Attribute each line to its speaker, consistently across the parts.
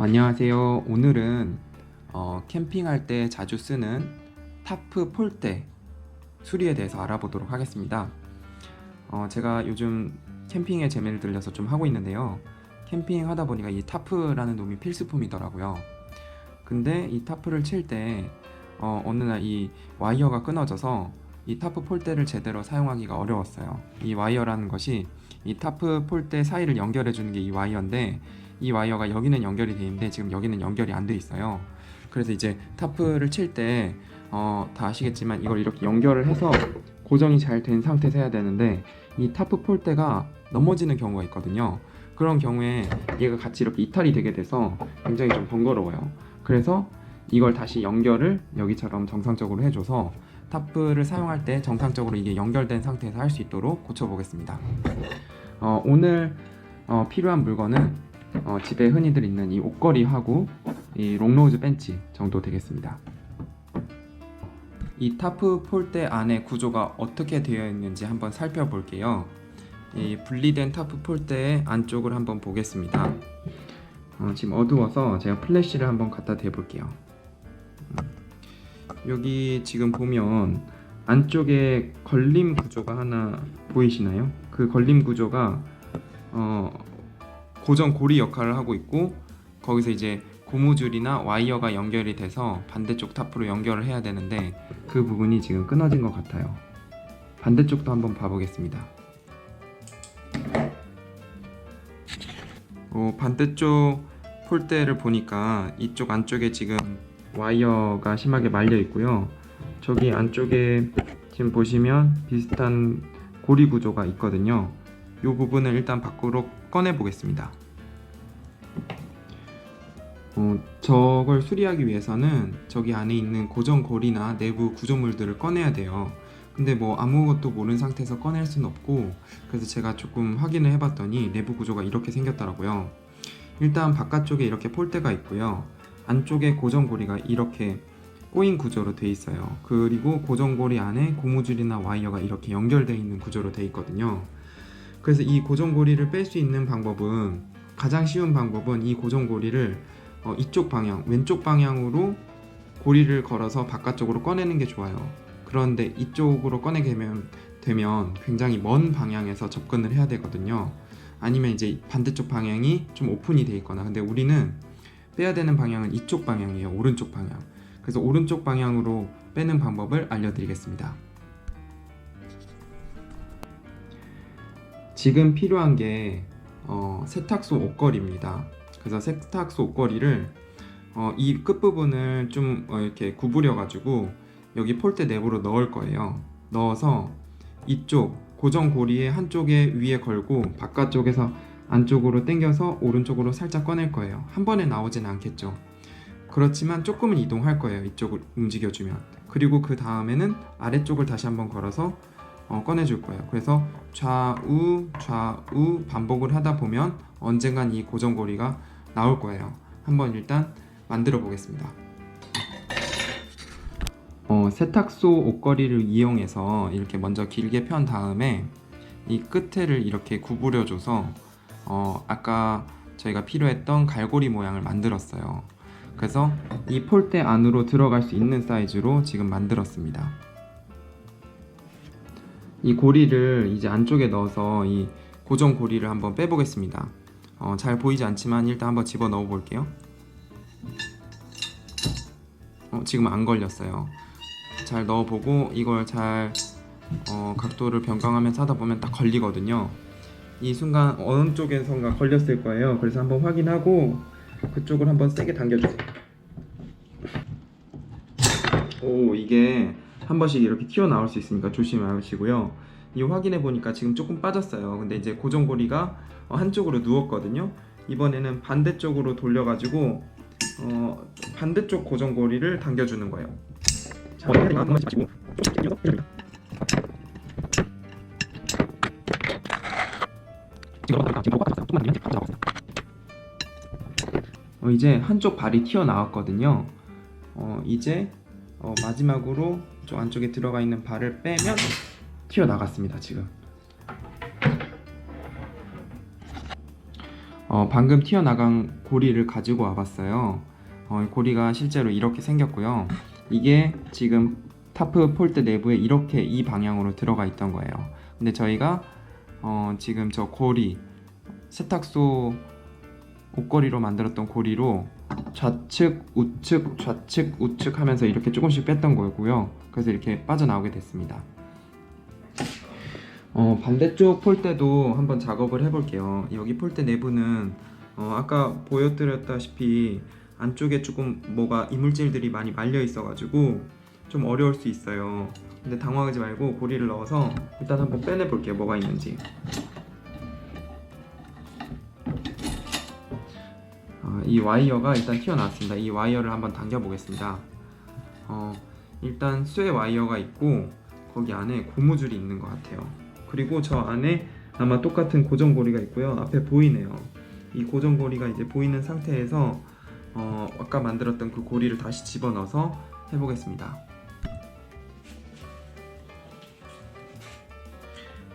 Speaker 1: 안녕하세요. 오늘은 어, 캠핑할 때 자주 쓰는 타프 폴대 수리에 대해서 알아보도록 하겠습니다. 어, 제가 요즘 캠핑에 재미를 들려서 좀 하고 있는데요. 캠핑 하다 보니까 이 타프라는 놈이 필수품이더라고요. 근데 이 타프를 칠때 어, 어느 날 이 와이어가 끊어져서 이 타프 폴대를 제대로 사용하기가 어려웠어요. 이 와이어라는 것이 이 타프 폴대 사이를 연결해 주는 게 이 와이어인데 이 와이어가 여기는 연결이 돼 있는데 지금 여기는 연결이 안 돼 있어요. 그래서 이제 타프를 칠 때 어, 다 아시겠지만 이걸 이렇게 연결을 해서 고정이 잘 된 상태에서 해야 되는데 이 타프 폴대가 넘어지는 경우가 있거든요. 그런 경우에 얘가 같이 이렇게 이탈이 되게 돼서 굉장히 좀 번거로워요. 그래서 이걸 다시 연결을 여기처럼 정상적으로 해줘서 타프를 사용할 때 정상적으로 이게 연결된 상태에서 할 수 있도록 고쳐보겠습니다. 어, 오늘 어, 필요한 물건은 어, 집에 흔히들 있는 이 옷걸이하고 이 롱노즈 벤치 정도 되겠습니다. 이 타프 폴대 안에 구조가 어떻게 되어 있는지 한번 살펴볼게요. 이 분리된 타프 폴대의 안쪽을 한번 보겠습니다. 어, 지금 어두워서 제가 플래시를 한번 갖다 대볼게요. 음, 여기 지금 보면 안쪽에 걸림 구조가 하나 보이시나요? 그 걸림 구조가 어, 고정 고리 역할을 하고 있고 거기서 이제 고무줄이나 와이어가 연결이 돼서 반대쪽 타프로 연결을 해야 되는데 그 부분이 지금 끊어진 것 같아요. 반대쪽도 한번 봐보겠습니다. 어, 반대쪽 폴대를 보니까 이쪽 안쪽에 지금 와이어가 심하게 말려 있고요. 저기 안쪽에 지금 보시면 비슷한 고리 구조가 있거든요. 이 부분을 일단 밖으로 꺼내 보겠습니다. 어, 저걸 수리하기 위해서는 저기 안에 있는 고정 고리나 내부 구조물들을 꺼내야 돼요. 근데 뭐 아무것도 모르는 상태에서 꺼낼 수는 없고 그래서 제가 조금 확인을 해봤더니 내부 구조가 이렇게 생겼더라고요. 일단 바깥쪽에 이렇게 폴대가 있고요. 안쪽에 고정 고리가 이렇게 꼬인 구조로 돼 있어요. 그리고 고정 고리 안에 고무줄이나 와이어가 이렇게 연결되어 있는 구조로 돼 있거든요. 그래서 이 고정 고리를 뺄 수 있는 방법은 가장 쉬운 방법은 이 고정 고리를 어, 이쪽 방향, 왼쪽 방향으로 고리를 걸어서 바깥쪽으로 꺼내는 게 좋아요. 그런데 이쪽으로 꺼내게 되면, 되면 굉장히 먼 방향에서 접근을 해야 되거든요. 아니면 이제 반대쪽 방향이 좀 오픈이 돼 있거나 근데 우리는 빼야 되는 방향은 이쪽 방향이에요. 오른쪽 방향. 그래서 오른쪽 방향으로 빼는 방법을 알려드리겠습니다. 지금 필요한 게 어, 세탁소 옷걸이입니다. 그래서 세탁소 옷걸이를 어, 이 끝부분을 좀 어, 이렇게 구부려 가지고 여기 폴대 내부로 넣을 거예요. 넣어서 이쪽 고정 고리의 한쪽에 위에 걸고 바깥쪽에서 안쪽으로 당겨서 오른쪽으로 살짝 꺼낼 거예요. 한 번에 나오진 않겠죠. 그렇지만 조금은 이동할 거예요. 이쪽을 움직여주면. 그리고 그 다음에는 아래쪽을 다시 한번 걸어서 어, 꺼내줄 거예요. 그래서 좌우 좌우 반복을 하다 보면 언젠간 이 고정고리가 나올 거예요. 한번 일단 만들어 보겠습니다. 어, 세탁소 옷걸이를 이용해서 이렇게 먼저 길게 편 다음에 이 끝에를 이렇게 구부려줘서 어, 아까 저희가 필요했던 갈고리 모양을 만들었어요. 그래서 이 폴대 안으로 들어갈 수 있는 사이즈로 지금 만들었습니다. 이 고리를 이제 안쪽에 넣어서 이 고정 고리를 한번 빼보겠습니다. 어, 잘 보이지 않지만 일단 한번 집어 넣어 볼게요. 어, 지금 안 걸렸어요. 잘 넣어보고 이걸 잘 어, 각도를 변경하면서 하다 보면 딱 걸리거든요. 이 순간 어느 쪽에선가 걸렸을 거예요. 그래서 한번 확인하고 그쪽을 한번 세게 당겨주세요. 오 이게 한 번씩 이렇게 튀어나올 수 있으니까 조심하시고요. 이 확인해 보니까 지금 조금 빠졌어요. 근데 이제 고정고리가 어, 한쪽으로 누웠거든요. 이번에는 반대쪽으로 돌려가지고 어, 반대쪽 고정고리를 당겨주는 거예요. 자, 마시고 어, 이제 한쪽 발이 튀어나왔거든요. 어, 이제 어, 마지막으로 저 안쪽에 들어가 있는 발을 빼면 튀어나갔습니다. 지금. 어, 어, 방금 튀어나간 고리를 가지고 와봤어요. 어, 이 고리가 실제로 이렇게 생겼고요. 이게 지금 타프 폴드 내부에 이렇게 이 방향으로 들어가 있던 거예요. 근데 저희가 어, 지금 저 고리 세탁소 옷걸이로 만들었던 고리로 좌측 우측 좌측 우측 하면서 이렇게 조금씩 뺐던 거고요. 그래서 이렇게 빠져나오게 됐습니다. 어, 반대쪽 폴대도 한번 작업을 해볼게요. 여기 폴대 내부는 어, 아까 보여드렸다시피 안쪽에 조금 뭐가 이물질들이 많이 말려 있어가지고 좀 어려울 수 있어요. 근데 당황하지 말고 고리를 넣어서 일단 한번 빼내 볼게요. 뭐가 있는지. 이 와이어가 일단 튀어나왔습니다. 이 와이어를 한번 당겨 보겠습니다. 어, 일단 쇠 와이어가 있고 거기 안에 고무줄이 있는 것 같아요. 그리고 저 안에 아마 똑같은 고정고리가 있고요. 앞에 보이네요. 이 고정고리가 이제 보이는 상태에서 어, 아까 만들었던 그 고리를 다시 집어넣어서 해보겠습니다.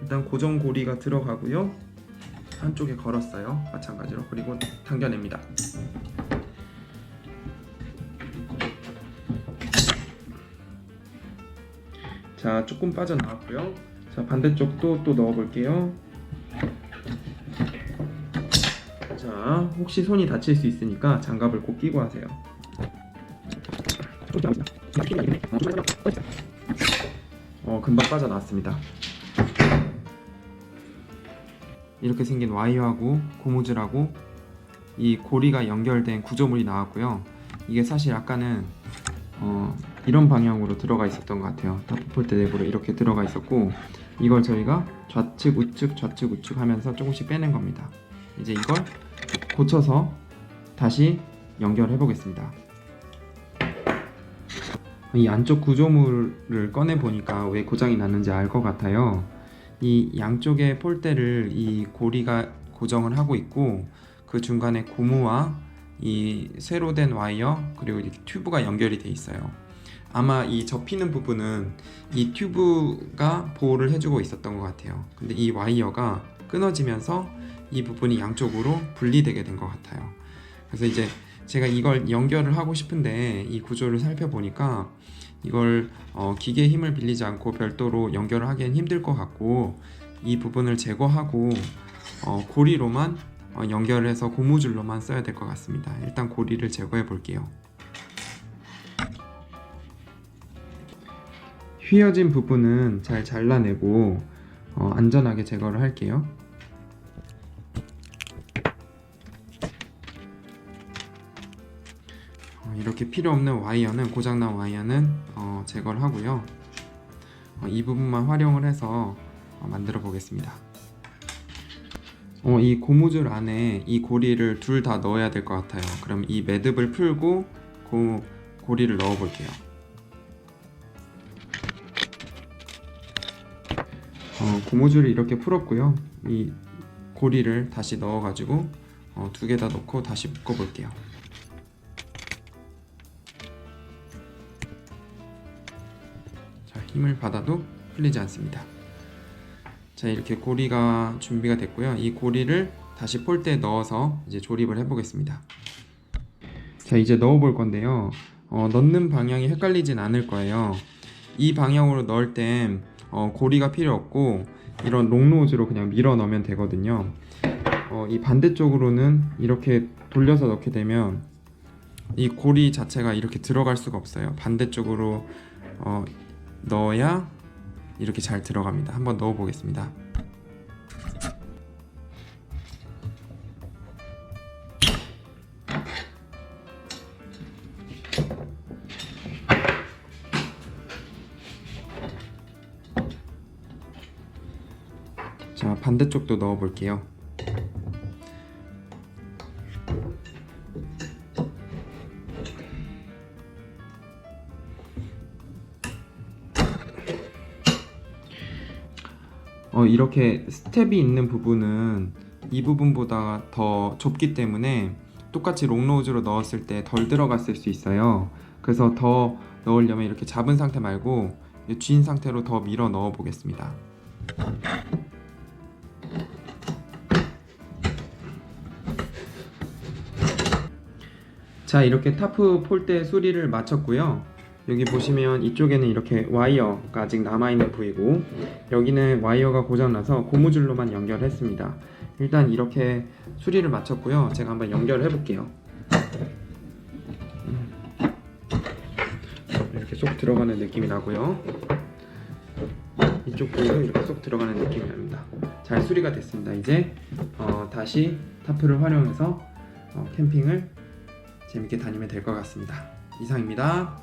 Speaker 1: 일단 고정고리가 들어가고요. 한쪽에 걸었어요. 마찬가지로 그리고 당겨냅니다. 자, 조금 빠져나왔고요. 자, 반대쪽도 또 넣어볼게요. 자, 혹시 손이 다칠 수 있으니까 장갑을 꼭 끼고 하세요. 어, 금방 빠져나왔습니다. 이렇게 생긴 와이어하고 고무줄하고 이 고리가 연결된 구조물이 나왔고요. 이게 사실 아까는 어, 이런 방향으로 들어가 있었던 것 같아요. 타프폴대 내부로 이렇게 들어가 있었고 이걸 저희가 좌측 우측 좌측 우측 하면서 조금씩 빼낸 겁니다. 이제 이걸 고쳐서 다시 연결해 보겠습니다. 이 안쪽 구조물을 꺼내 보니까 왜 고장이 났는지 알 것 같아요. 이 양쪽의 폴대를 이 고리가 고정을 하고 있고 그 중간에 고무와 이 쇠로 된 와이어 그리고 이 튜브가 연결이 돼 있어요. 아마 이 접히는 부분은 이 튜브가 보호를 해주고 있었던 것 같아요. 근데 이 와이어가 끊어지면서 이 부분이 양쪽으로 분리되게 된 것 같아요. 그래서 이제 제가 이걸 연결을 하고 싶은데 이 구조를 살펴보니까 이걸 어, 기계 힘을 빌리지 않고 별도로 연결을 하기엔 힘들 것 같고 이 부분을 제거하고 어, 고리로만 어, 연결을 해서 고무줄로만 써야 될 것 같습니다. 일단 고리를 제거해 볼게요. 휘어진 부분은 잘 잘라내고 어, 안전하게 제거를 할게요. 이렇게 필요 없는 와이어는 고장난 와이어는 어, 제거를 하고요. 어, 이 부분만 활용을 해서 어, 만들어 보겠습니다. 어, 이 고무줄 안에 이 고리를 둘 다 넣어야 될 것 같아요. 그럼 이 매듭을 풀고 고, 고리를 넣어 볼게요. 어, 고무줄을 이렇게 풀었고요. 이 고리를 다시 넣어 가지고 어, 두 개 다 넣고 다시 묶어 볼게요. 힘을 받아도 풀리지 않습니다. 자, 이렇게 고리가 준비가 됐고요. 이 고리를 다시 폴대에 넣어서 이제 조립을 해보겠습니다. 자, 이제 넣어볼 건데요. 어, 넣는 방향이 헷갈리진 않을 거예요. 이 방향으로 넣을 땐 어, 고리가 필요 없고 이런 롱노즈로 그냥 밀어 넣으면 되거든요. 어, 이 반대쪽으로는 이렇게 돌려서 넣게 되면 이 고리 자체가 이렇게 들어갈 수가 없어요. 반대쪽으로 어, 넣어야 이렇게 잘 들어갑니다. 한번 넣어 보겠습니다. 자, 반대쪽도 넣어 볼게요. 어, 이렇게 스텝이 있는 부분은 이 부분보다 더 좁기 때문에 똑같이 롱노즈로 넣었을 때 덜 들어갔을 수 있어요. 그래서 더 넣으려면 이렇게 잡은 상태 말고 쥔 상태로 더 밀어 넣어 보겠습니다. 자 이렇게 타프 폴대 소리를 마쳤고요. 여기 보시면 이쪽에는 이렇게 와이어가 아직 남아있는 부위고 여기는 와이어가 고장나서 고무줄로만 연결했습니다 일단 이렇게 수리를 마쳤고요 제가 한번 연결해 볼게요 음. 이렇게 쏙 들어가는 느낌이 나고요 이쪽 부위도 이렇게 쏙 들어가는 느낌이 납니다 잘 수리가 됐습니다 이제 어, 다시 타프를 활용해서 어, 캠핑을 재밌게 다니면 될 것 같습니다. 이상입니다.